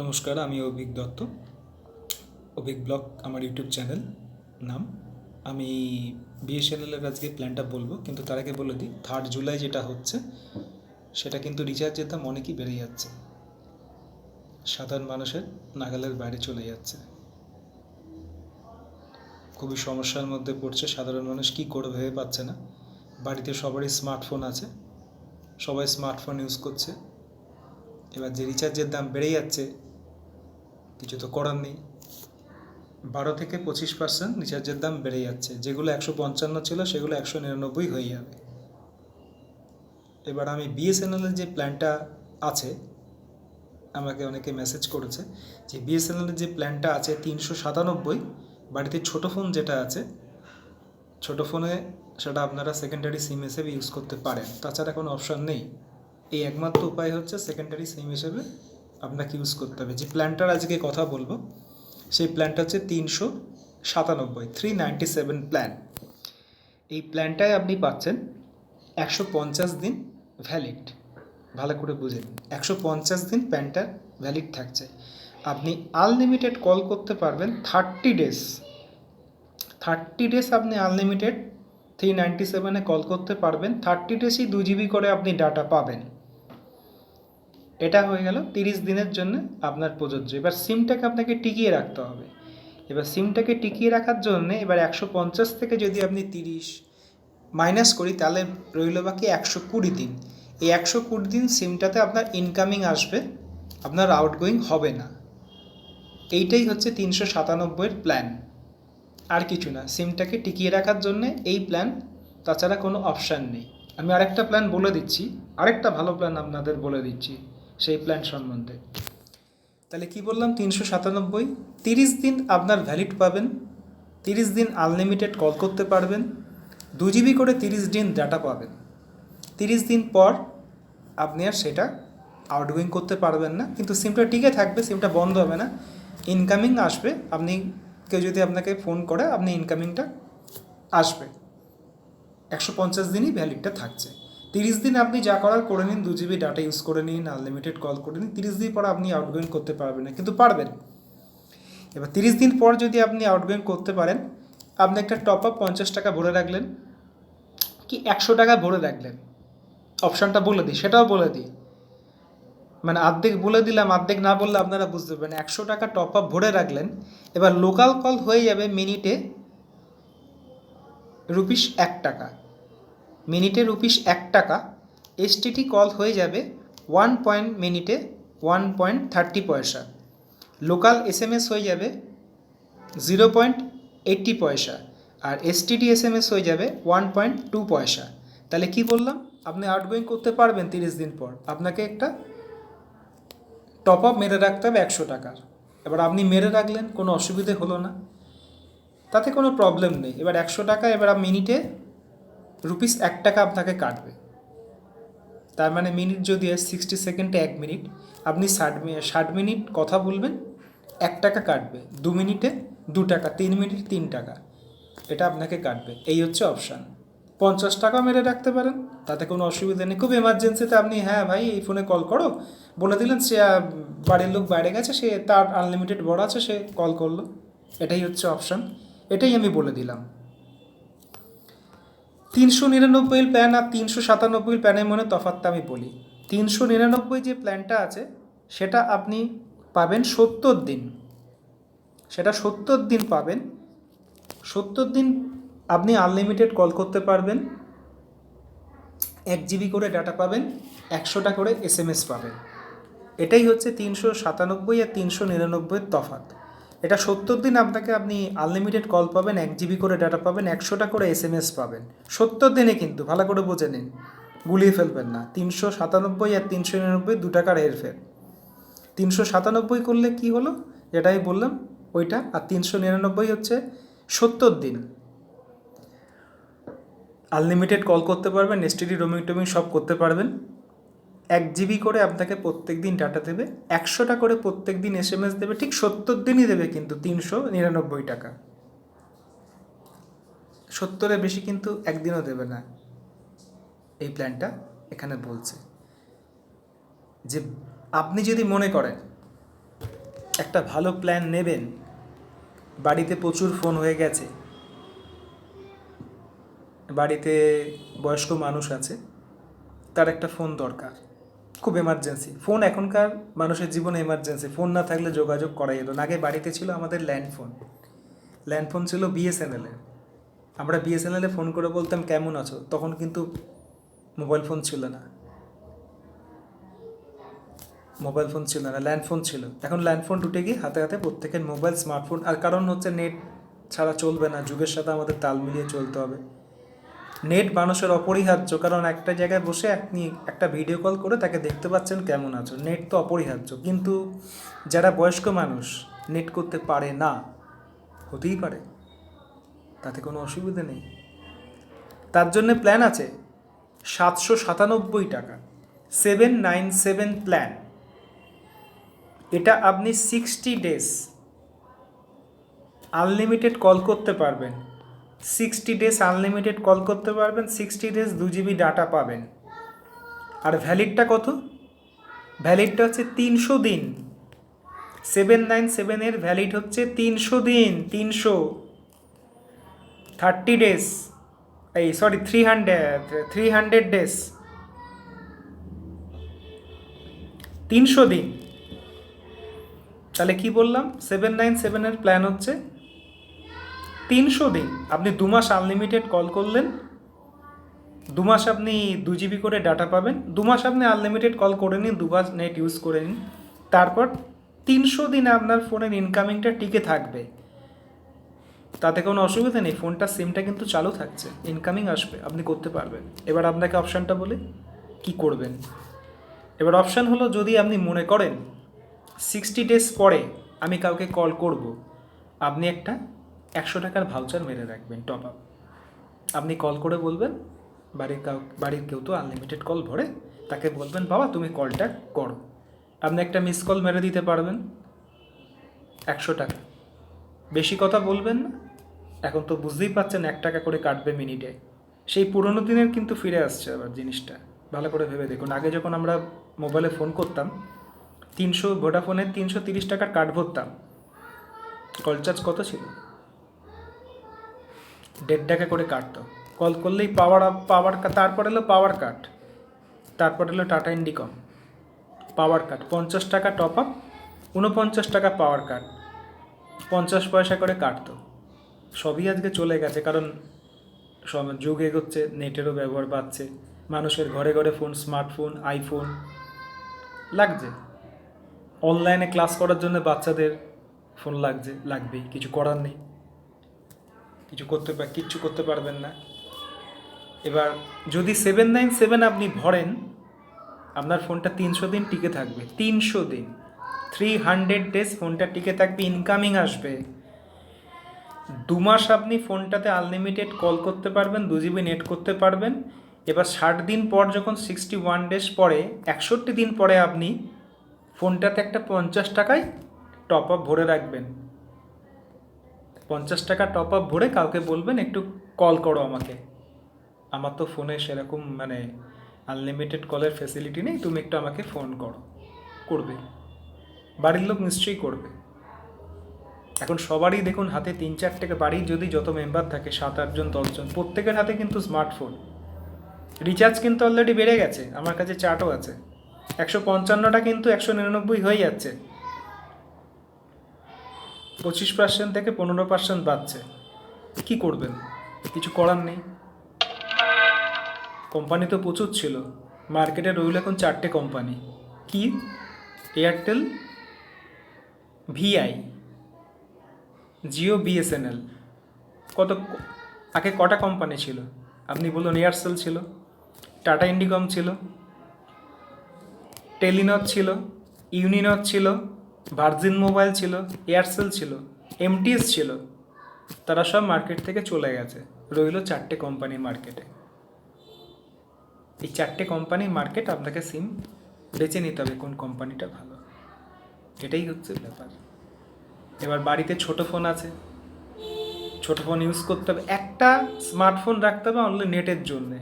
নমস্কার, আমি অভিক দত্ত। অভিক ব্লগ, আমার ইউটিউব চ্যানেল নাম। আমি বিএসএনএলের আজকে প্ল্যানটা বলব, কিন্তু তার আগে বলে দিই থার্ড জুলাই যেটা হচ্ছে, সেটা কিন্তু রিচার্জের দাম অনেকই বেড়ে যাচ্ছে। সাধারণ মানুষের নাগালের বাইরে চলে যাচ্ছে। খুবই সমস্যার মধ্যে পড়ছে, সাধারণ মানুষ কী করবে ভেবে পাচ্ছে না। বাড়িতে সবারই স্মার্টফোন আছে, সবাই স্মার্টফোন ইউজ করছে। এবার যে রিচার্জের দাম বেড়ে যাচ্ছে, কিছু তো করার নেই। বারো থেকে পঁচিশ পার্সেন্ট রিচার্জের দাম বেড়ে যাচ্ছে। যেগুলো একশো পঞ্চান্ন ছিল, সেগুলো একশো নিরানব্বই হয়ে যাবে। এবার আমি বিএসএনএলের যে প্ল্যানটা আছে, আমাকে অনেকে মেসেজ করেছে যে বিএসএনএলের যে প্ল্যানটা আছে তিনশো সাতানব্বই, বাড়িতে ছোটো ফোন যেটা আছে, ছোটো ফোনে সেটা আপনারা সেকেন্ডারি সিম হিসেবে ইউজ করতে পারেন। তাছাড়া কোনো অপশান নেই। এই একমাত্র উপায় হচ্ছে সেকেন্ডারি সিম হিসেবে আপনাকে ইউজ করতে হবে। যে প্ল্যানটার আজকে কথা বলব, সেই প্ল্যানটা হচ্ছে তিনশো সাতানব্বই থ্রি নাইনটি সেভেন প্ল্যান এই প্ল্যানটায় আপনি পাচ্ছেন একশো পঞ্চাশ দিন ভ্যালিড ভালো করে বুঝে নিন, একশো পঞ্চাশ দিন প্ল্যানটা ভ্যালিড থাকছে। আপনি আনলিমিটেড কল করতে পারবেন থার্টি ডেজ থার্টি ডেজ আপনি আনলিমিটেড থ্রি নাইনটি সেভেনে কল করতে পারবেন। থার্টি ডেজই দু জিবি করে আপনি ডাটা পাবেন। এটা হয়ে গেল তিরিশ দিনের জন্য আপনার প্রযোজ্য। এবার সিমটাকে আপনাকে টিকিয়ে রাখতে হবে। এবার সিমটাকে টিকিয়ে রাখার জন্য এবার একশো পঞ্চাশ থেকে যদি আপনি তিরিশ মাইনাস করি, তাহলে রইল বাকি একশো কুড়ি দিন। এই একশো কুড়ি দিন সিমটাতে আপনার ইনকামিং আসবে, আপনার আউটগোয়িং হবে না। এইটাই হচ্ছে তিনশো সাতানব্বইয়ের প্ল্যান আর কিছু না, সিমটাকে টিকিয়ে রাখার জন্য এই প্ল্যান তাছাড়া কোনো অপশান নেই। আমি আরেকটা প্ল্যান বলে দিচ্ছি, আরেকটা ভালো প্ল্যান আপনাদের বলে দিচ্ছি। সেই প্ল্যান সম্বন্ধে। তাহলে কি বললাম? তিনশো সাতানব্বই। তিরিশ দিন আপনার ভ্যালিড পাবেন। তিরিশ দিন আনলিমিটেড কল করতে পারবেন। দু জিবি করে তিরিশ দিন ডাটা পাবেন। তিরিশ দিন পর আপনি আর সেটা আউটগোয়িং করতে পারবেন না। কিন্তু সিমটা টিকে থাকবে সিমটা বন্ধ হবে না। ইনকামিং আসবে। আপনি, কেউ যদি আপনাকে ফোন করে, আপনি ইনকামিংটা আসবে। একশো পঞ্চাশ দিনই ভ্যালিডটা থাকছে। তিরিশ দিন আপনি যা করার করে নিন, দু জিবি ডাটা ইউজ করে নিন আনলিমিটেড কল করে নিন, তিরিশ দিন পর আপনি আউটগোয়িং করতে পারবেন না, কিন্তু পারবেন। এবার তিরিশ দিন পর যদি আপনি আউটগোয়িং করতে পারেন, আপনি একটা টপ আপ পঞ্চাশ টাকা ভরে রাখলেন, কি একশো টাকা ভরে রাখলেন? অপশানটা বলে দিই, সেটাও বলে দিই। মানে অর্ধেক বলে দিলাম, অর্ধেক না বললে আপনারা বুঝতে পারবেন একশো টাকা টপ আপ ভরে রাখলেন, এবার লোকাল কল হয়ে যাবে মিনিটে রুপিস এক টাকা। মিনিটে রুপিস এক টাকা এসটিটি কল হয়ে যাবে ওয়ান পয়েন্ট মিনিটে ওয়ান পয়েন্ট থার্টি পয়সা। লোকাল এস এম এস হয়ে যাবে জিরো পয়েন্ট এইট্টি পয়সা আর এসটিডি এস এম এস হয়ে যাবে ওয়ান পয়েন্ট টু পয়সা। তাহলে কি বললাম? আপনি আউটগোয়িং করতে পারবেন তিরিশ দিন পর। আপনাকে একটা টপ আপ মেরে রাখতে হবে একশো টাকার। এবার আপনি মেরে রাখলেন, কোনো অসুবিধে হলো না। তাতে কোনো প্রবলেম নেই। এবার একশো টাকা এবার মিনিটে রুপিস এক টাকা আপনাকে কাটবে। তার মানে মিনিট যদি হয় সিক্সটি সেকেন্ডে এক মিনিট, আপনি ষাট ষাট মিনিট কথা বলবেন, এক টাকা কাটবে। দু মিনিটে দু টাকা, তিন মিনিট তিন টাকা, এটা আপনাকে কাটবে। এই হচ্ছে অপশান পঞ্চাশ টাকা মেরে রাখতে পারেন, তাতে কোনো অসুবিধা নেই। খুব এমার্জেন্সিতে আপনি হ্যাঁ ভাই, এই ফোনে কল করো। বলে দিলেন, সে বাড়ির লোক বাইরে গেছে, সে তার আনলিমিটেড বড় আছে, সে কল করল। এটাই হচ্ছে অপশান এটাই আমি বলে দিলাম। তিনশো নিরানব্বই প্ল্যান আর তিনশো সাতানব্বই প্ল্যানের মনে তফাৎটা আমি বলি। তিনশো নিরানব্বই যে প্ল্যানটা আছে, সেটা আপনি পাবেন সত্তর দিন। সেটা সত্তর দিন পাবেন। সত্তর দিন আপনি আনলিমিটেড কল করতে পারবেন। এক জিবি করে ডাটা পাবেন, একশোটা করে এস এম এস পাবেন। এটাই হচ্ছে তিনশো সাতানব্বই আর তিনশো নিরানব্বইয়ের তফাৎ। এটা সত্তর দিন আপনাকে আপনি আনলিমিটেড কল পাবেন, এক জিবি করে ডাটা পাবেন, একশোটা করে এস এম এস পাবেন। সত্তর দিনে কিন্তু, ভালো করে বুঝে নিন। গুলিয়ে ফেলবেন না। তিনশো সাতানব্বই আর তিনশো নিরানব্বই দু টাকার হেরফের তিনশো সাতানব্বই করলে কি হলো? যেটাই বললাম, ওইটা। আর তিনশো নিরানব্বই হচ্ছে সত্তর দিন। আনলিমিটেড কল করতে পারবেন এসটিডি রোমিং টোমিং সব করতে পারবেন। এক জিবি করে আপনাকে প্রত্যেক দিন ডাটা দেবে, একশোটা করে প্রত্যেক দিন এস এম এস দেবে, ঠিক সত্তর দিনই দেবে কিন্তু তিনশো নিরানব্বই টাকা। সত্তরের বেশি কিন্তু একদিনও দেবে না। এই প্ল্যানটা এখানে বলছে। যে আপনি যদি মনে করেন একটা ভালো প্ল্যান নেবেন, বাড়িতে প্রচুর ফোন হয়ে গেছে, বাড়িতে বয়স্ক মানুষ আছে, তার একটা ফোন দরকার। খুব এমার্জেন্সি ফোন এখনকার মানুষের জীবনে এমার্জেন্সি ফোন না থাকলে যোগাযোগ করা যেত আগে বাড়িতে ছিল আমাদের ল্যান্ড ফোন ল্যান্ড ফোন ছিল বিএসএনএলের আমরা বিএসএনএলে ফোন করে বলতাম, কেমন আছো? তখন কিন্তু মোবাইল ফোন ছিল না। মোবাইল ফোন ছিল না ল্যান্ড ফোন ছিল। এখন ল্যান্ড ফোন উঠে গিয়ে হাতে হাতে প্রত্যেকের মোবাইল স্মার্টফোন আর কারণ হচ্ছে নেট ছাড়া চলবে না। যুগের সাথে আমাদের তাল মিলিয়ে চলতে হবে। নেট মানুষের অপরিহার্য, কারণ একটা জায়গায় বসে আপনি একটা ভিডিও কল করে তাকে দেখতে পাচ্ছেন কেমন আছো। নেট তো অপরিহার্য, কিন্তু যারা বয়স্ক মানুষ নেট করতে পারে না, হতেই পারে। তাতে কোনো অসুবিধা নেই। তার জন্য প্ল্যান আছে সাতশো সাতানব্বই টাকা সেভেন নাইন সেভেন প্ল্যান এটা আপনি সিক্সটি ডেজ আনলিমিটেড কল করতে পারবেন। সিক্সটি ডেজ আনলিমিটেড কল করতে পারবেন সিক্সটি ডেজ দু জিবি ডাটা পাবেন। আর ভ্যালিডটা কত? ভ্যালিডটা হচ্ছে তিনশো দিন। সেভেন নাইন সেভেনের ভ্যালিড হচ্ছে তিনশো দিন, তিনশো। থার্টি ডেজ এই sorry three hundred three hundred days তিনশো দিন। তাহলে কি বললাম? সেভেন নাইন সেভেনের প্ল্যান হচ্ছে তিনশো দিন। আপনি দু মাস আনলিমিটেড কল করলেন। দু মাস আপনি দু জিবি করে ডাটা পাবেন। দু মাস আপনি আনলিমিটেড কল করে নিন, দু মাস নেট ইউজ করে নিন। তারপর তিনশো দিনে আপনার ফোনের ইনকামিংটা টিকে থাকবে। তাতে কোনো অসুবিধা নেই। ফোনটা সিমটা কিন্তু চালু থাকছে। ইনকামিং আসবে। আপনি করতে পারবেন। এবার আপনাকে অপশানটা বলে, কি করবেন? এবার অপশান হলো যদি আপনি মনে করেন সিক্সটি ডেজ পরে আমি কাউকে কল করব, আপনি একটা একশো টাকার ভাউচার মেরে রাখবেন টপ আপ আপনি কল করে বলবেন, বাড়ির কাউ, বাড়ির কেউ তো আনলিমিটেড কল ভরে, তাকে বলবেন, বাবা, তুমি কলটা করো। আপনি একটা মিস কল মেরে দিতে পারবেন, একশো টাকা। বেশি কথা বলবেন না। এখন তো বুঝতেই পাচ্ছেন এক টাকা করে কাটবে মিনিটে সেই পুরনো দিনের কিন্তু ফিরে আসছে আবার জিনিসটা। ভালো করে ভেবে দেখুন। আগে যখন আমরা মোবাইলে ফোন করতাম, তিনশো ভোডাফোনের তিনশো তিরিশ টাকার কার্ড ভরতাম। কল চার্জ কত ছিল? দেড় টাকা করে কাটতো। কল করলেই পাওয়ার পাওয়ার তারপর এলো পাওয়ার কাট। তারপর এলো টাটা ইন্ডিকম। পাওয়ার কাট, পঞ্চাশ টাকা টপ আপ উনপঞ্চাশ টাকা পাওয়ার কাট। পঞ্চাশ পয়সা করে কাটতো। সবই আজকে চলে গেছে, কারণ সব যুগ এগোচ্ছে, নেটেরও ব্যবহার বাড়ছে, মানুষের ঘরে ঘরে ফোন স্মার্টফোন আইফোন লাগছে। অনলাইনে ক্লাস করার জন্য বাচ্চাদের ফোন লাগছে, লাগবেই, কিছু করার নেই। কিছু করতে কিচ্ছু করতে পারবেন না। এবার যদি সেভেন নাইন সেভেন আপনি ভরেন, আপনার ফোনটা তিনশো দিন টিকে থাকবে। তিনশো দিন। থ্রি হান্ড্রেড ডেজ ফোনটা টিকে থাকবে ইনকামিং আসবে। দু মাস আপনি ফোনটাতে আনলিমিটেড কল করতে পারবেন, দু জিবি নেট করতে পারবেন। এবার ষাট দিন পর যখন সিক্সটি ওয়ান ডেজ পরে, একষট্টি দিন পরে আপনি ফোনটাতে একটা পঞ্চাশ টাকায় টপ আপ ভরে রাখবেন। পঞ্চাশ টাকা টপ আপ ভরে কাউকে বলবেন, একটু কল করো আমাকে। আমার তো ফোনে সেরকম মানে আনলিমিটেড কলের ফেসিলিটি নেই, তুমি একটু আমাকে ফোন করো। করবে। বাড়ির লোক নিশ্চয়ই করবে। এখন সবারই দেখুন হাতে তিন চার টাকা বাড়ির যদি যত মেম্বার থাকে, সাত আটজন দশজন প্রত্যেকের হাতে কিন্তু স্মার্টফোন রিচার্জ কিন্তু অলরেডি বেড়ে গেছে, আমার কাছে চার্টও আছে। একশো পঞ্চান্নটা কিন্তু একশো নিরানব্বই হয়ে যাচ্ছে। পঁচিশ পার্সেন্ট থেকে পনেরো পার্সেন্ট বাড়ছে। কী করবেন? কিছু করার নেই। কোম্পানি তো প্রচুর ছিল। মার্কেটে রইল এখন চারটে কোম্পানি। কি? এয়ারটেল ভিআই জিও বিএসএনএল কত, আগে কটা কোম্পানি ছিল? আপনি বলুন এয়ারসেল ছিল টাটা ইন্ডিকম ছিল টেলিনট ছিল ইউনিনট ছিল ভার্জিন মোবাইল ছিল, এয়ারসেল ছিল, এমটিএস ছিল, তারা সব মার্কেট থেকে চলে গেছে। রইল চারটে কোম্পানি মার্কেটে। এই চারটে কোম্পানি মার্কেট আপনাকে সিম বেছে নিতে হবে কোন কোম্পানিটা ভালো। এটাই হচ্ছে ব্যাপার। এবার বাড়িতে ছোট ফোন আছে। ছোট ফোন ইউজ করতে হবে। একটা স্মার্টফোন রাখতে হবে অনলি নেটের জন্যে।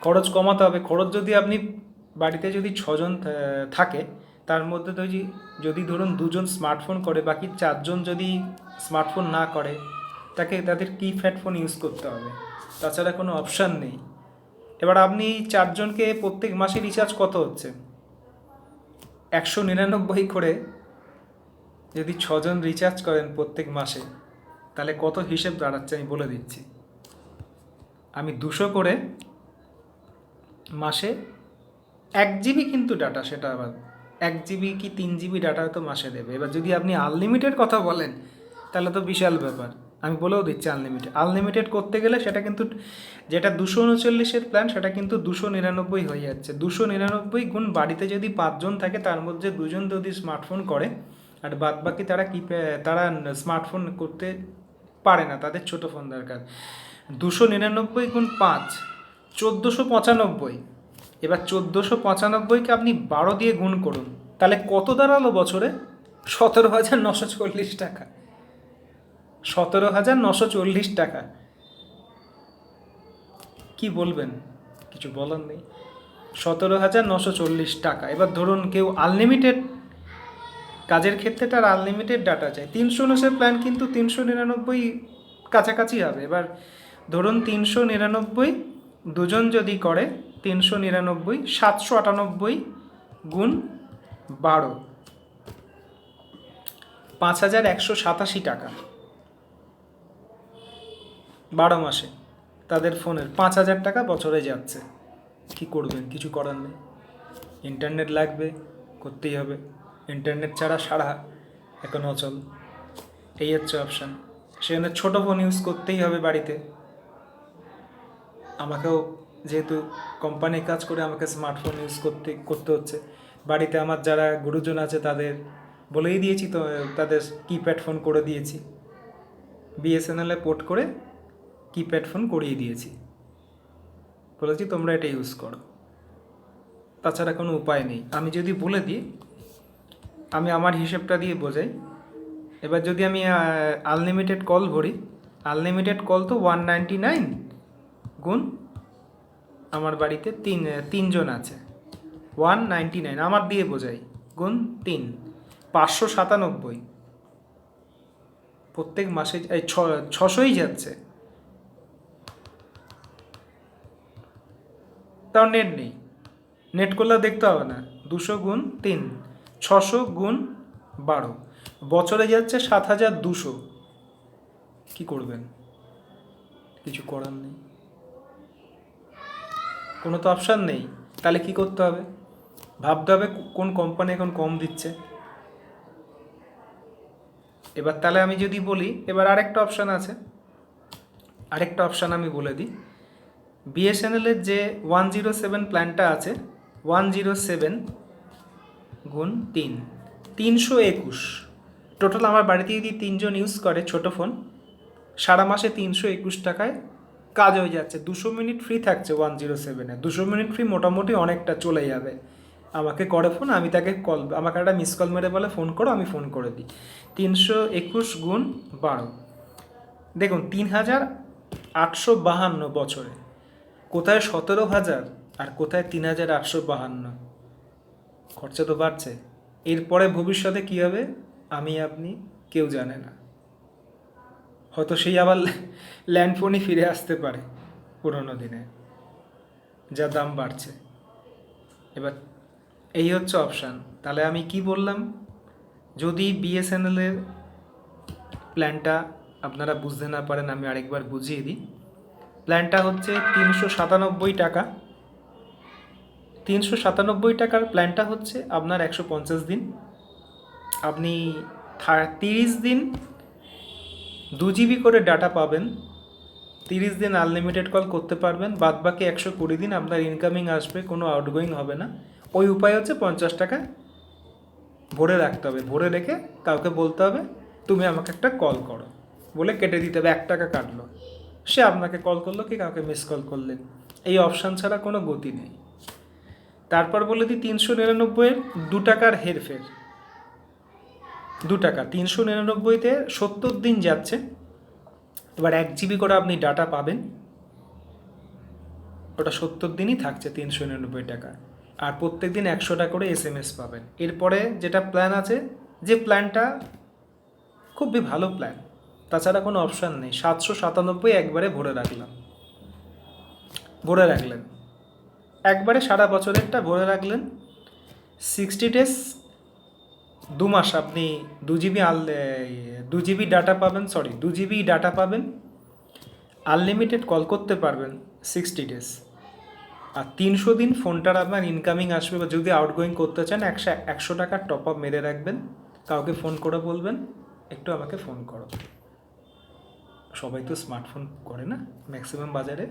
খরচ কমাতে হবে। খরচ যদি আপনি বাড়িতে যদি ছজন থাকে তার মধ্যে যদি যদি ধরুন দুজন স্মার্টফোন করে, বাকি চারজন যদি স্মার্টফোন না করে, তাকে তাদের কিপ্যাড ফোন ইউজ করতে হবে। তাছাড়া কোনো অপশান নেই। এবার আপনি চারজনকে প্রত্যেক মাসে রিচার্জ কত হচ্ছে? একশো নিরানব্বই করে যদি ছজন রিচার্জ করেন প্রত্যেক মাসে, তাহলে কত হিসেব দাঁড়াচ্ছে আমি বলে দিচ্ছি। আমি দুশো করে মাসে এক জিবি কিন্তু ডাটা সেটা আবার এক জিবি কি তিন জিবি ডাটা তো মাসে দেবে। এবার যদি আপনি আনলিমিটেড কথা বলেন, তাহলে তো বিশাল ব্যাপার। আমি বলেও দিচ্ছি আনলিমিটেড আনলিমিটেড করতে গেলে সেটা কিন্তু যেটা দুশো উনচল্লিশের প্ল্যান সেটা কিন্তু দুশো নিরানব্বই হয়ে যাচ্ছে। দুশো নিরানব্বই গুণ বাড়িতে যদি পাঁচজন থাকে, তার মধ্যে দুজন যদি স্মার্টফোন করে, আর বাদ বাকি তারা কি, তারা স্মার্টফোন করতে পারে না, তাদের ছোট ফোন দরকার। দুশো নিরানব্বই গুণ পাঁচ, চোদ্দোশো পঁচানব্বই। এবার চোদ্দোশো পঁচানব্বইকে আপনি বারো দিয়ে গুণ করুন। তাহলে কত দাঁড়াল বছরে? সতেরো হাজার নশো চল্লিশ টাকা। সতেরো হাজার নশো চল্লিশ টাকা। কি বলবেন? কিছু বলার নেই। সতেরো হাজার নশো চল্লিশ টাকা। এবার ধরুন কেউ আনলিমিটেড কাজের ক্ষেত্রে তার আনলিমিটেড ডাটা চাই। তিনশো উনিশের প্ল্যান কিন্তু তিনশো নিরানব্বই কাছাকাছি হবে। এবার ধরুন তিনশো নিরানব্বই দুজন যদি করে তিনশো নিরানব্বই, সাতশো আটানব্বই গুণ বারো। পাঁচ হাজার একশো সাতাশি টাকা। বারো মাসে তাদের ফোনের পাঁচ হাজার টাকা বছরে যাচ্ছে। কি করবেন? কিছু করার নেই। ইন্টারনেট লাগবে, করতেই হবে। ইন্টারনেট ছাড়া সারা এখন অচল। এই হচ্ছে অপশান। সেখানে ছোটো ফোন ইউজ করতেই হবে বাড়িতে। আমাকেও যেহেতু কোম্পানি কাজ করে আমাকে স্মার্টফোন ইউজ করতে করতে হচ্ছে। বাড়িতে আমার যারা গুরুজন আছে তাদের বলেই দিয়েছি তো, তাদের কিপ্যাড ফোন করে দিয়েছি। বিএসএনএলে পোর্ট করে কিপ্যাড ফোন করিয়ে দিয়েছি। বলেছি, তোমরা এটা ইউজ করো। তাছাড়া কোনো উপায় নেই। আমি যদি বলে দিই, আমি আমার হিসেবটা দিয়ে বোঝাই। এবার যদি আমি আনলিমিটেড কল ভরি আনলিমিটেড কল তো ওয়ান নাইনটি নাইন গুণ আমার বাড়িতে তিন, তিনজন আছে। ওয়ান নাইনটি নাইন, আমার দিয়ে বোঝাই। গুণ তিন, পাঁচশো সাতানব্বই। প্রত্যেক মাসে, এই ছশোই যাচ্ছে। তাও নেট নেই। নেট করলে দেখতে হবে না। দুশো গুণ তিন, ছশো গুণ বারো। বছরে যাচ্ছে সাত হাজার দুশো। কী করবেন? কিছু করার নেই। কোনো তো অপশান নেই। তাহলে কি করতে হবে? ভাবতে হবে কোন কোম্পানি এখন কম দিচ্ছে। এবার তাহলে আমি যদি বলি, এবার আরেকটা অপশান আছে। আরেকটা অপশান আমি বলে দিই। বিএসএনএলের যে ওয়ান জিরো সেভেন প্ল্যানটা আছে ওয়ান জিরো সেভেন গুণ তিন, তিনশো একুশ। টোটাল আমার বাড়িতে যদি তিনজন ইউজ করে ছোটো ফোন সারা মাসে তিনশো একুশ টাকায় কাজ হয়ে যাচ্ছে। দুশো মিনিট ফ্রি থাকছে ওয়ান জিরো সেভেনে দুশো মিনিট ফ্রি মোটামুটি অনেকটা চলে যাবে। আমাকে করে ফোন আমি তাকে কল আমাকে একটা মিস কল মেরে বলে ফোন করো, আমি ফোন করে দিই। তিনশো একুশ গুণ বারো। দেখুন, তিন হাজার আটশো বাহান্ন বছরে। কোথায় সতেরো হাজার আর কোথায় তিন হাজার আটশো বাহান্ন? খরচা তো বাড়ছে। এরপরে ভবিষ্যতে কী হবে? আমি, আপনি, কেউ জানে না। হয়তো সেই আবার ল্যান্ড ফোনই ফিরে আসতে পারে পুরোনো দিনে, যা দাম বাড়ছে। এবার এই হচ্ছে অপশান। তাহলে আমি কি বললাম? যদি বিএসএনএলের প্ল্যানটা আপনারা বুঝতে না পারেন, আমি আরেকবার বুঝিয়ে দিই। প্ল্যানটা হচ্ছে তিনশো সাতানব্বই টাকা। তিনশো সাতানব্বই টাকার প্ল্যানটা হচ্ছে আপনার একশো পঞ্চাশ দিন। আপনি তিরিশ দিন দু জিবি করে ডাটা পাবেন, তিরিশ দিন আনলিমিটেড কল করতে পারবেন বাদ বাকি একশো কুড়ি দিন আপনার ইনকামিং আসবে, কোনো আউটগোয়িং হবে না। ওই উপায় হচ্ছে পঞ্চাশ টাকা ভরে রাখতে হবে, ভরে রেখে কাউকে বলতে হবে, তুমি আমাকে একটা কল করো। বলে কেটে দিতে হবে, এক টাকা কাটলো। সে আপনাকে কল করল কি কাউকে মিস কল করলেন? এই অপশান ছাড়া কোনো গতি নেই। তারপর বলে দিই, তিনশো নিরানব্বইয়ের দু টাকার হেরফের। দু টাকা। তিনশো নিরানব্বইতে সত্তর দিন যাচ্ছে। এবার এক জিবি করে আপনি ডাটা পাবেন। ওটা সত্তর দিনই থাকছে, তিনশো নিরানব্বই টাকা। আর প্রত্যেক দিন একশো টাকা করে এস এম এস পাবেন। এরপরে যেটা প্ল্যান আছে, যে প্ল্যানটা খুবই ভালো প্ল্যান তাছাড়া কোনো অপশান নেই। সাতশো সাতানব্বই একবারে ভরে রাখলাম। ভরে রাখলেন। একবারে সারা বছরেরটা ভরে রাখলেন। সিক্সটি ডেজ দু মাস আপনি দু জিবি আল দু জিবি ডাটা পাবেন সরি দু জিবি ডাটা পাবেন আনলিমিটেড কল করতে পারবেন সিক্সটি ডেজ আর তিনশো দিন ফোনটার আপনার ইনকামিং আসবে বা যদি আউটগোয়িং করতে চান, একশো একশো টাকার টপ আপ মেরে রাখবেন। কাউকে ফোন করে বলবেন, একটু আমাকে ফোন করো। সবাই তো স্মার্টফোন করে না ম্যাক্সিমাম বাজারে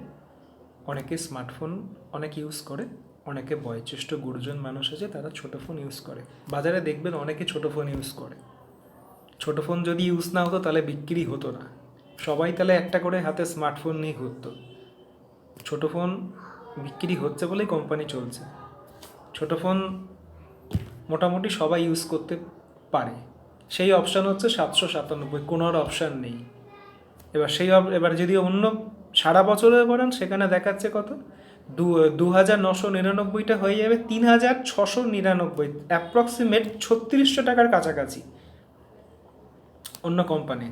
অনেকে স্মার্টফোন অনেক ইউজ করে। অনেকে বয়োজ্যেষ্ঠ গুরুজন মানুষ আছে, তারা ছোটো ফোন ইউজ করে। বাজারে দেখবেন অনেকে ছোটো ফোন ইউজ করে। ছোটো ফোন যদি ইউজ না হতো, তাহলে বিক্রি হতো না। সবাই তাহলে একটা করে হাতে স্মার্টফোন নিয়ে ঘুরতো। ছোটো ফোন বিক্রি হচ্ছে বলেই কোম্পানি চলছে। ছোটো ফোন মোটামুটি সবাই ইউজ করতে পারে। সেই অপশান হচ্ছে সাতশো সাতানব্বই, কোনো আর অপশান নেই। এবার সেই এবার যদি অন্য সারা বছরে করেন, সেখানে দেখাচ্ছে কত? দু দু হাজার নশো নিরানব্বইটা হয়ে যাবে তিন হাজার ছশো নিরানব্বই অ্যাপ্রক্সিমেট ছত্রিশশো টাকার কাছাকাছি। অন্য কোম্পানি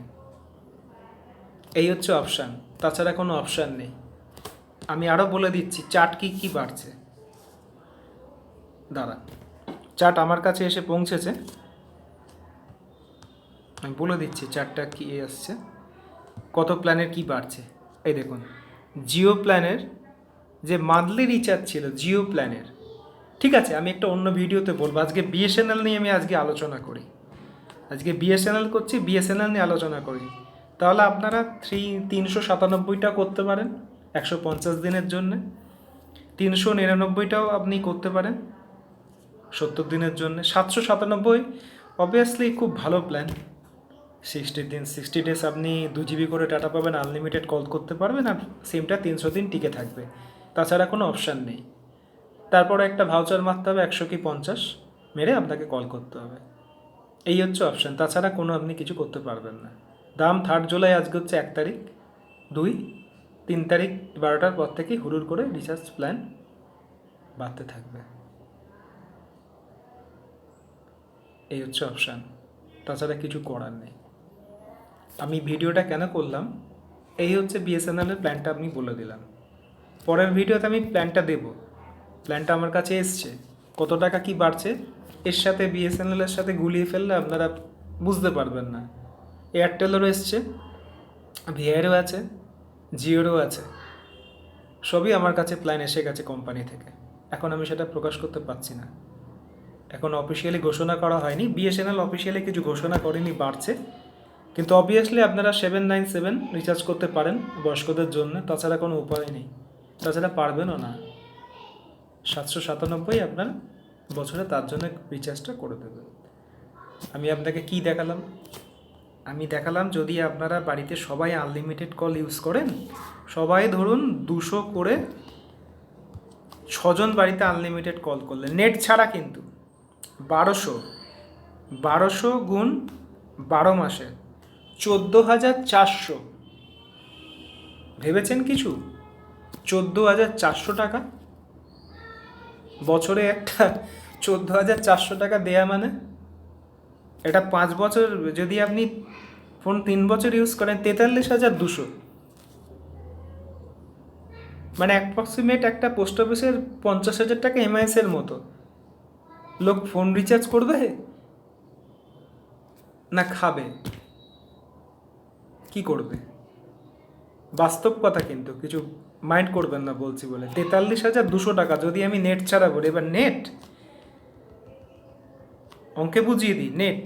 এই হচ্ছে অপশান তাছাড়া কোনো অপশান নেই। আমি আরও বলে দিচ্ছি চার্ট কি কি বাড়ছে? দাঁড়া। চার্ট আমার কাছে এসে পৌঁছেছে। আমি বলে দিচ্ছি চার্টটা কি আসছে। কত প্ল্যানের কি বাড়ছে? এই দেখুন জিও প্ল্যানের যে মান্থলি রিচার্জ ছিল জিও প্ল্যানের ঠিক আছে, আমি একটা অন্য ভিডিওতে বলব। আজকে বিএসএনএল নিয়ে আমি আজকে আলোচনা করি। আজকে বিএসএনএল করছি বিএসএনএল নিয়ে আলোচনা করি। তাহলে আপনারা থ্রি তিনশো সাতানব্বইটা করতে পারেন একশো পঞ্চাশ দিনের জন্যে। তিনশো নিরানব্বইটাও আপনি করতে পারেন সত্তর দিনের জন্য। সাতশো সাতানব্বই অবভিয়াসলি খুব ভালো প্ল্যান সিক্সটি দিন সিক্সটি ডেজ আপনি দু জিবি করে ডাটা পাবেন আনলিমিটেড কল করতে পারবেন আর সিমটা তিনশো দিন টিকে থাকবে। তাছাড়া কোনো অপশান নেই। তারপরে একটা ভাউচার মারতে হবে একশো কি পঞ্চাশ, মেরে আপনাকে কল করতে হবে। এই হচ্ছে অপশান তাছাড়া কোনো আপনি কিছু করতে পারবেন না। দাম থার্ড জুলাই আজকে হচ্ছে এক তারিখ, দুই, তিন তারিখ বারোটার পর থেকে হুড়ুর করে রিচার্জ প্ল্যান বাড়তে থাকবে। এই হচ্ছে অপশান তাছাড়া কিছু করার নেই। আমি ভিডিওটা কেন করলাম? এই হচ্ছে বিএসএনএলের প্ল্যানটা আমি বলে দিলাম পরের ভিডিওতে আমি প্ল্যানটা দেব। প্ল্যানটা আমার কাছে এসছে। কত টাকা কি বাড়ছে, এর সাথে বিএসএনএলের সাথে গুলিয়ে ফেললে আপনারা বুঝতে পারবেন না। এয়ারটেলেরও এসছে ভিআইয়েরও আছে জিওরও আছে। সবই আমার কাছে প্ল্যান এসে গেছে কোম্পানি থেকে। এখন আমি সেটা প্রকাশ করতে পারছি না। এখন অফিসিয়ালি ঘোষণা করা হয়নি। বিএসএনএল অফিসিয়ালি কিছু ঘোষণা করেনি, বাড়ছে। কিন্তু অবভিয়াসলি আপনারা সেভেন নাইন সেভেন রিচার্জ করতে পারেন বয়স্কদের জন্য, তাছাড়া কোনো উপায় নেই। তাছাড়া পারবেনও না। সাতশো সাতানব্বই আপনার বছরে তার জন্য রিচার্জটা করে দেবেন আমি আপনাকে কি দেখালাম? আমি দেখালাম যদি আপনারা বাড়িতে সবাই আনলিমিটেড কল ইউজ করেন, সবাই ধরুন দুশো করে ছজন বাড়িতে আনলিমিটেড কল করলেন। নেট ছাড়া কিন্তু বারোশো বারোশো গুণ বারো মাসে চোদ্দ হাজার চারশো। ভেবেছেন কিছু? চোদ্দ হাজার চারশো টাকা। বছরে একটা চোদ্দ হাজার চারশো টাকা দেয়া মানে? এটা পাঁচ বছর, যদি আপনি ফোন তিন বছর ইউজ করেন, তেতাল্লিশ হাজার দুশো। মানে অ্যাপ্রক্সিমেট একটা পোস্ট অফিসের পঞ্চাশ হাজার টাকা এমআইএসের মতো। লোক ফোন রিচার্জ করবে? না খাবে? কি করবে? বাস্তব কথা কিন্তু, কিছু মাইন্ড করবেন না বলছি বলে। তেতাল্লিশ হাজার দুশো টাকা, যদি আমি নেট ছাড়া বলি এবার নেট অঙ্কে বুঝিয়ে দিই নেট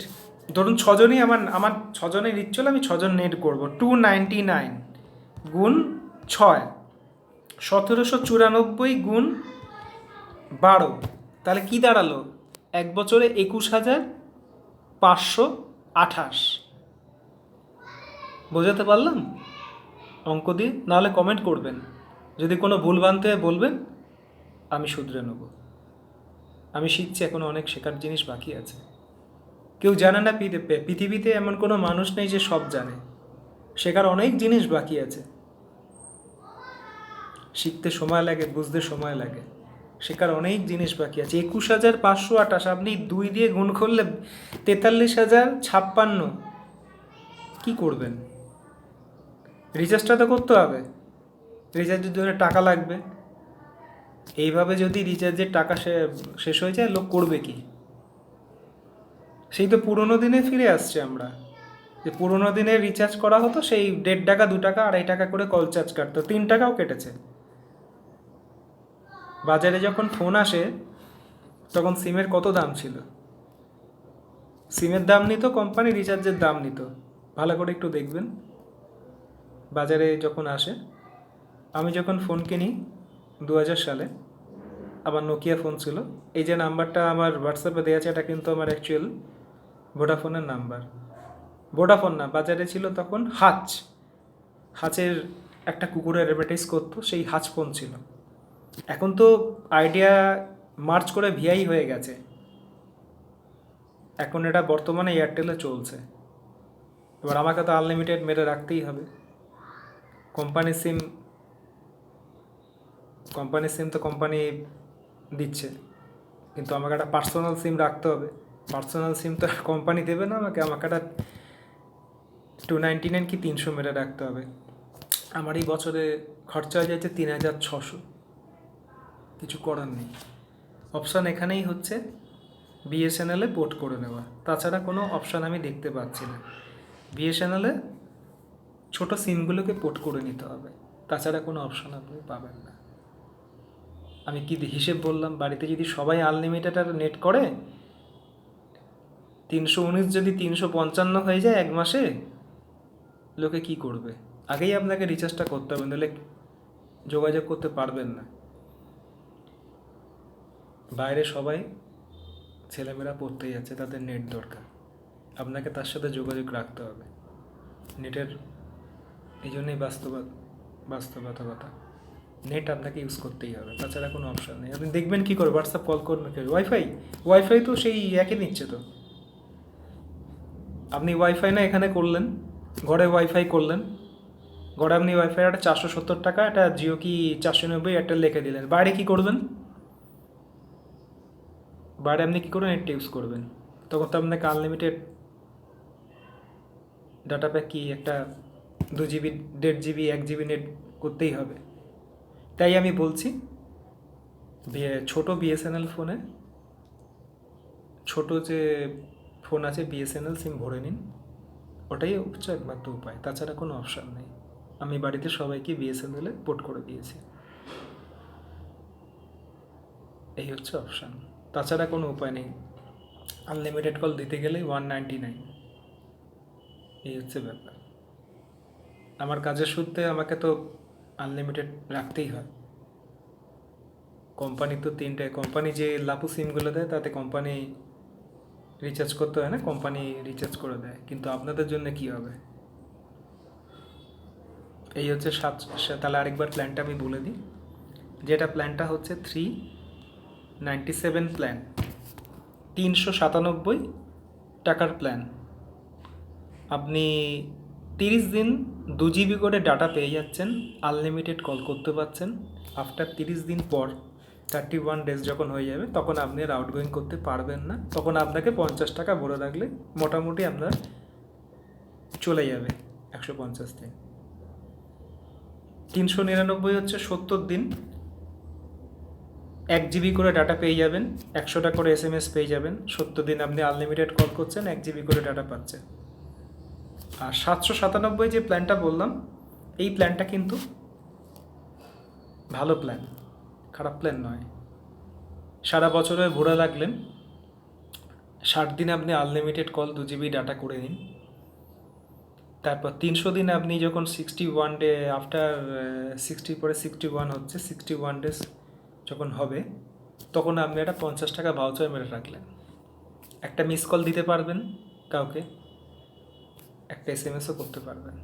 ধরুন ছজনই আমার আমার ছজনের ইচ্ছল আমি ছজন নেট করব টু নাইনটি নাইন গুণ ছয়, সতেরোশো চুরানব্বই গুণ বারো, তাহলে কি দাঁড়াল? এক বছরে একুশ হাজার পাঁচশো আঠাশ। বোঝাতে পারলাম? অঙ্ক দিয়ে নাহলে কমেন্ট করবেন। যদি কোনো ভুল বানতে বলবেন, আমি শুধরে নেব। আমি শিখছি এখনও অনেক শেখার জিনিস বাকি আছে। কেউ জানে না পৃথিবীতে এমন কোনো মানুষ নেই যে সব জানে। শেখার অনেক জিনিস বাকি আছে। শিখতে সময় লাগে, বুঝতে সময় লাগে। শেখার অনেক জিনিস বাকি আছে। একুশ হাজার পাঁচশো আঠাশ, আপনি দুই দিয়ে গুণ করলে তেতাল্লিশ হাজার ছাপ্পান্ন। কী করবেন? রিচার্জটা তো করতে হবে। রিচার্জের জন্য টাকা লাগবে। এইভাবে যদি রিচার্জের টাকা শেষ হয়ে যায়, লোক করবে কি? সেই তো পুরোনো দিনে ফিরে আসছে আমরা। যে পুরোনো দিনে রিচার্জ করা হতো, সেই দেড় টাকা, দু টাকা, আড়াই টাকা করে কল চার্জ কাটতো। তিন টাকাও কেটেছে। বাজারে যখন ফোন আসে, তখন সিমের কত দাম ছিল? সিমের দাম নিত কোম্পানি রিচার্জের দাম নিত। ভালো করে একটু দেখবেন। বাজারে যখন আসে, আমি যখন ফোন কিনি দু হাজার সালে আমার নোকিয়া ফোন ছিল, এই যে নাম্বারটা আমার হোয়াটসঅ্যাপে দেওয়া আছে, এটা কিন্তু আমার অ্যাকচুয়াল ভোডাফোনের নাম্বার। ভোডাফোন না, বাজারে ছিল তখন হাচ হাচের একটা কুকুরের অ্যাডভার্টাইজ করতো, সেই হাচ ফোন ছিল। এখন তো আইডিয়া মার্চ করে ভিআই হয়ে গেছে। এখন এটা বর্তমানে এয়ারটেলে চলছে। এবার আমাকে তো আনলিমিটেড মেরে রাখতেই হবে। কোম্পানি সিম কোম্পানির সিম তো কোম্পানি দিচ্ছে। কিন্তু আমাকে একটা পার্সোনাল সিম রাখতে হবে। পার্সোনাল সিম তো কোম্পানি দেবে না আমাকে আমাকে একটা টু নাইনটি নাইন কি তিনশো মেরে রাখতে হবে। আমার এই বছরে খরচা হয়ে যাচ্ছে তিন হাজার ছশো কিছু করার নেই। অপশান এখানেই হচ্ছে বিএসএনএলে পোর্ট করে নেওয়া। তাছাড়া কোনো অপশান আমি দেখতে পাচ্ছি না। বিএসএনএলে ছোট সিমগুলোকে পোর্ট করে নিতে হবে। তাছাড়া কোনো অপশান আপনি পাবেন না। আমি কি হিসেব বললাম, বাড়িতে যদি সবাই আনলিমিটেড আর নেট করে, তিনশো উনিশ যদি তিনশো পঞ্চান্ন হয়ে যায় এক মাসে, লোকে কি করবে? আগেই আপনাকে রিচার্জটা করতে হবে, নাহলে যোগাযোগ করতে পারবেন না। বাইরে সবাই ছেলেমেয়েরা পড়তেই যাচ্ছে, তাদের নেট দরকার। আপনাকে তার সাথে যোগাযোগ রাখতে হবে। নেটের এই জন্যই বাস্তবা বাস্তবতা কথা নেট আপনাকে ইউজ করতেই হবে, তাছাড়া কোনো অপশন নেই। আপনি দেখবেন কী করে? হোয়াটসঅ্যাপ কল করবেন কি ওয়াইফাই ওয়াইফাই তো সেই একই নিচ্ছে তো। আপনি ওয়াইফাই না এখানে করলেন, ঘরে ওয়াইফাই করলেন, ঘরে আপনি ওয়াইফাই একটা চারশো সত্তর টাকা, একটা জিও কি চারশো নব্বই এয়ারটেল লিখে দিলেন। বাইরে কী করবেন? বাইরে আপনি কী করে নেটটা ইউজ করবেন? তখন তো আপনাকে আনলিমিটেড ডাটা প্যাক কি একটা দু জিবি, দেড় জিবি, এক জিবি নেট করতেই হবে। তাই আমি বলছি ছোট বিএসএনএল ফোনে ছোট যে ফোন আছে বিএসএনএল সিম ভরে নিন। ওটাই হচ্ছে একমাত্র উপায়। তাছাড়া কোনো অপশান নেই। আমি বাড়িতে সবাইকে বিএসএনএলে পোর্ট করে দিয়েছি। এই হচ্ছে অপশান তাছাড়া কোনো উপায় নেই। আনলিমিটেড কল দিতে গেলেই ওয়ান নাইনটি নাইন এই হচ্ছে ব্যাপার। আমার কাজের সূত্রে আমাকে তো আনলিমিটেড রাখতেই হয়। কোম্পানি তো তিনটে কোম্পানি যে লাপু সিমগুলো দেয়, তাতে কোম্পানি রিচার্জ করতে হয় না কোম্পানি রিচার্জ করে দেয়। কিন্তু আপনাদের জন্য কি হবে? এই হচ্ছে সাত তাহলে আরেকবার প্ল্যানটা আমি বলে দিই। যেটা প্ল্যানটা হচ্ছে থ্রি নাইনটি সেভেন প্ল্যান তিনশো সাতানব্বই টাকার প্ল্যান আপনি তিরিশ দিন দু জিবি করে ডাটা পেয়ে যাচ্ছেন আনলিমিটেড কল করতে পারছেন। আফটার তিরিশ দিন পর থার্টি ওয়ান ডেজ যখন হয়ে যাবে, তখন আপনি আর আউটগোয়িং করতে পারবেন না। তখন আপনাকে পঞ্চাশ টাকা ভরে রাখলে মোটামুটি আপনার চলে যাবে একশো পঞ্চাশ দিন। তিনশো নিরানব্বই হচ্ছে সত্তর দিন। এক জিবি করে ডাটা পেয়ে যাবেন, একশোটা করে এস এম এস পেয়ে যাবেন। সত্তর দিন আপনি আনলিমিটেড কল করছেন, এক জিবি করে ডাটা পাচ্ছেন। আর সাতশো সাতানব্বই যে প্ল্যানটা বললাম, এই প্ল্যানটা কিন্তু ভালো প্ল্যান খারাপ প্ল্যান নয়। সারা বছরে ঘোরা লাগলেন, ষাট দিন আপনি আনলিমিটেড কল দু জিবি ডাটা করে নিন। তারপর তিনশো দিন আপনি যখন sixty one day after sixty পরে সিক্সটি ওয়ান হচ্ছে সিক্সটি ওয়ান ডেজ যখন হবে, তখন আপনি একটা পঞ্চাশ টাকা ভাউচার মেরে রাখলেন। একটা মিস কল দিতে পারবেন কাউকে। একটা এস এম এসও করতে পারবেন।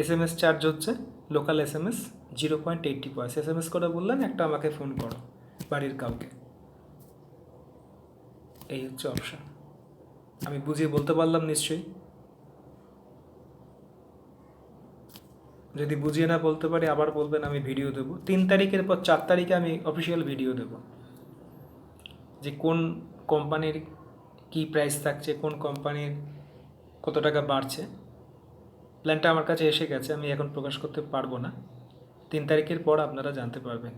এস এম এস চার্জ হচ্ছে local S M S zero point eighty পয়সা এস এম এস করে বললেন, একটা আমাকে ফোন করো বাড়ির কাউকে। এই হচ্ছে অপশান আমি বুঝিয়ে বলতে পারলাম নিশ্চয়ই। যদি বুঝিয়ে না বলতে পারি, আবার বলবেন, আমি ভিডিও দেবো। তিন তারিখের পর চার তারিখে আমি অফিসিয়াল ভিডিও দেবো। যে কোন কোম্পানির কি প্রাইস থাকছে, কোন কোম্পানির কত টাকা বাড়ছে? প্ল্যানটা আমার কাছে এসে গেছে, আমি এখন প্রকাশ করতে পারব না। তিন তারিখের পর আপনারা জানতে পারবেন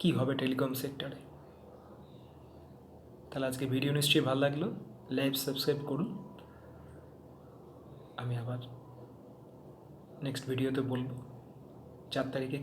কি হবে টেলিকম সেক্টরে। তাহলে আজকে ভিডিও নিশ্চয়ই ভালো লাগল লাইভ সাবস্ক্রাইব করুন। আমি আবার নেক্সট ভিডিওতে বলব, চার তারিখে